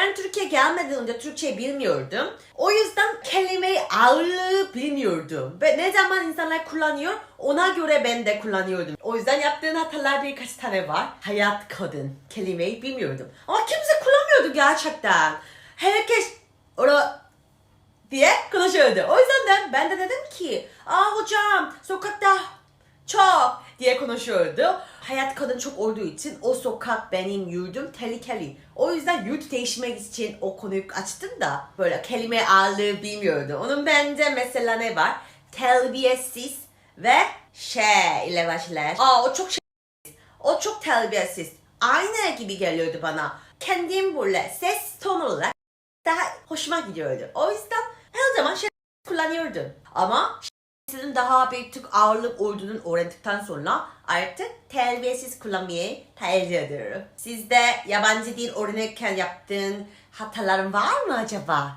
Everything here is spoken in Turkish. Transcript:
Ben Türkiye gelmeden önce Türkçe bilmiyordum. O yüzden kelimeyi ağırlığı bilmiyordum. Ve ne zaman insanlar kullanıyor ona göre ben de kullanıyordum. O yüzden yaptığın hatalar birkaç tane var. Hayat kadın kelimeyi bilmiyordum. Ama kimse kullanmıyordu gerçekten. Herkes orada diye konuşuyordu. O yüzden de ben de dedim ki aa hocam sokakta çok diye konuşuyordu. Hayat kadın çok olduğu için o sokak benim yurdum tehlikeli. O yüzden yurt değişmek için o konuyu açtım da böyle kelime ağırlığı bilmiyordu. Onun bende mesela ne var? Terbiyesiz ve şey ile başlar. Aa o çok şey. O çok terbiyesiz. Aynı gibi geliyordu bana. Kendim böyle ses tonuyla daha hoşuma gidiyordu. O yüzden her zaman şey kullanıyordum. Ama sizin daha bir tık ağırlık olduğunu öğrendikten sonra artık terbiyesiz kullanmayı tercih ediyorum. Sizde yabancı dil öğrenirken yaptığın hataların var mı acaba?